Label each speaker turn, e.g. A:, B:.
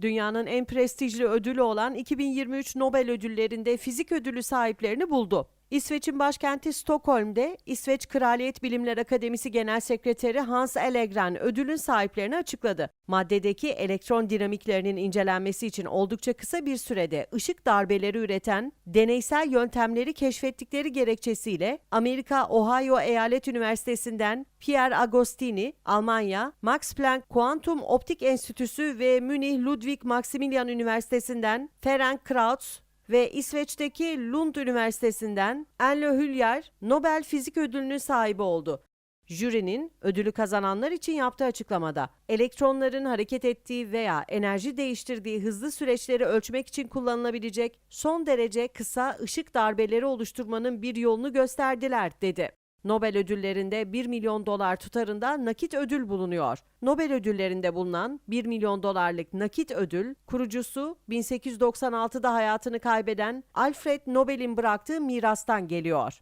A: Dünyanın en prestijli ödülü olan 2023 Nobel ödüllerinde fizik ödülü sahiplerini buldu. İsveç'in başkenti Stockholm'de İsveç Kraliyet Bilimler Akademisi Genel Sekreteri Hans Ellegren ödülün sahiplerini açıkladı. Maddedeki elektron dinamiklerinin incelenmesi için oldukça kısa bir sürede ışık darbeleri üreten deneysel yöntemleri keşfettikleri gerekçesiyle Amerika Ohio Eyalet Üniversitesi'nden Pierre Agostini, Almanya, Max Planck Kuantum Optik Enstitüsü ve Münih Ludwig Maximilian Üniversitesi'nden Ferenc Krauts ve İsveç'teki Lund Üniversitesi'nden Enlo Hülyer Nobel Fizik Ödülü'nün sahibi oldu. Jürinin ödülü kazananlar için yaptığı açıklamada elektronların hareket ettiği veya enerji değiştirdiği hızlı süreçleri ölçmek için kullanılabilecek son derece kısa ışık darbeleri oluşturmanın bir yolunu gösterdiler dedi. Nobel ödüllerinde 1 milyon dolar tutarında nakit ödül bulunuyor. Nobel ödüllerinde bulunan 1 milyon dolarlık nakit ödül, kurucusu 1896'da hayatını kaybeden Alfred Nobel'in bıraktığı mirastan geliyor.